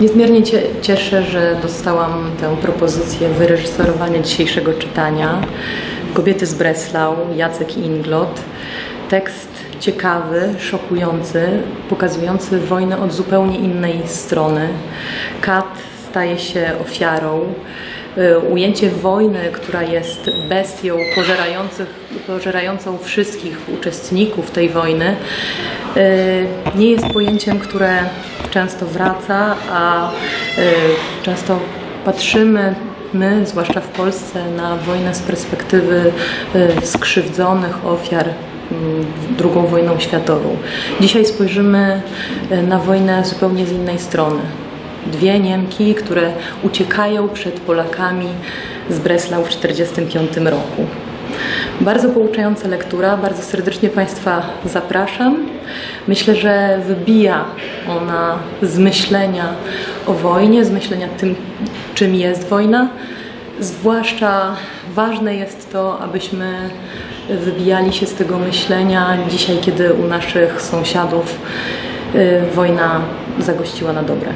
Niezmiernie cie, cieszę, że dostałam tę propozycję wyreżyserowania dzisiejszego czytania. Kobiety z Breslau, Jacek Inglot. Tekst ciekawy, szokujący, pokazujący wojnę od zupełnie innej strony. Kat staje się ofiarą. Y, Ujęcie wojny, która jest bestią pożerającą wszystkich uczestników tej wojny, nie jest pojęciem, które często wraca, a y, często patrzymy my, zwłaszcza w Polsce, na wojnę z perspektywy y, skrzywdzonych ofiar mm, II wojną światową. Dzisiaj spojrzymy y, na wojnę zupełnie z innej strony. Dwie Niemki, które uciekają przed Polakami z Breslau w 1945 roku. Bardzo pouczająca lektura, bardzo serdecznie Państwa zapraszam. Myślę, że wybija ona z myślenia o wojnie, z myślenia tym, czym jest wojna. Zwłaszcza ważne jest to, abyśmy wybijali się z tego myślenia dzisiaj, kiedy u naszych sąsiadów y, wojna zagościła na dobre.